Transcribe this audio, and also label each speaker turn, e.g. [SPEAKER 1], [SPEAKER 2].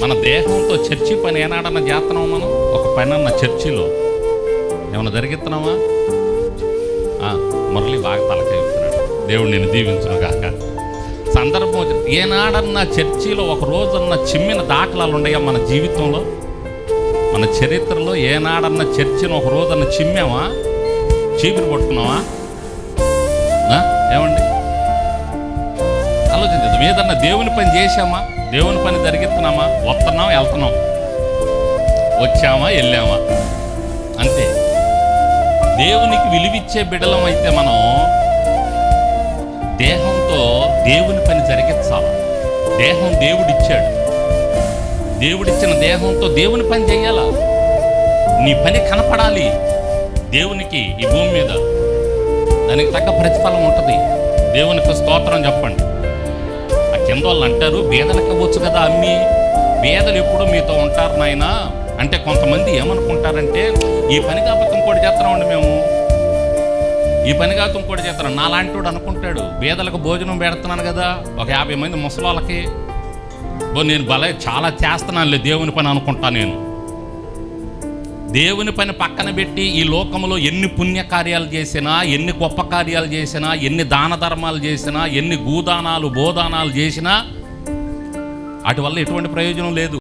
[SPEAKER 1] మన దేహంతో చర్చి పని ఏనాడన్నా చేస్తున్నాం మనం? ఒక పని అన్న చర్చిలో ఏమైనా జరిగిస్తున్నామా మురళి బాగా తలకెళ్తున్నాడు దేవుడు నేను దీవించును కాక సందర్భం ఏనాడన్న ఏనాడన్నా చర్చిలో ఒక రోజన్నా చిమ్మిన దాఖలాలు ఉన్నాయా మన జీవితంలో? మన చరిత్రలో ఏనాడన్న చర్చిని ఒక రోజన్న చిమ్మామా చీపురు పట్టుకున్నావా? ఏమండి? ఏదన్నా దేవుని పని చేశామా? దేవుని పని జరిగిస్తున్నామా? వస్తున్నాం వెళ్తున్నాం వచ్చామా? వెళ్ళామా? అంతే. దేవునికి విలువిచ్చే బిడలం అయితే మనం దేహంతో దేవుని పని జరిగించాలి? దేహం దేవుడిచ్చాడు. దేవుడిచ్చిన దేహంతో దేవుని పని చేయాలా? నీ పని కనపడాలి. దేవునికి ఈ భూమి మీద దానికి తగ్గ ప్రతిఫలం ఉంటుంది. దేవునికి స్తోత్రం చెప్పండి. కింద వాళ్ళు అంటారు బేదలకు ఇవ్వచ్చు కదా అమ్మి బేదలు ఎప్పుడు మీతో ఉంటారు నాయన? అంటే కొంతమంది ఏమనుకుంటారంటే ఈ పని కాకపోతే ఇంకోటి చేస్తున్నామండి మేము? ఈ పని కాకపోతే ఇంకోటి చేస్తున్నాం నాలాంటి వాడు అనుకుంటాడు బేదలకు భోజనం పెడుతున్నాను కదా ఒక యాభై మంది ముసలాళ్ళకి. బో నేను భలే చాలా చేస్తున్నానులే దేవుని పని అనుకుంటా నేను. దేవుని పని పక్కన పెట్టి ఈ లోకంలో ఎన్ని పుణ్యకార్యాలు చేసినా ఎన్ని గొప్ప కార్యాలు చేసినా ఎన్ని దాన ధర్మాలు చేసినా ఎన్ని గూదానాలు బోదానాలు చేసినా వాటి వల్ల ఎటువంటి ప్రయోజనం లేదు.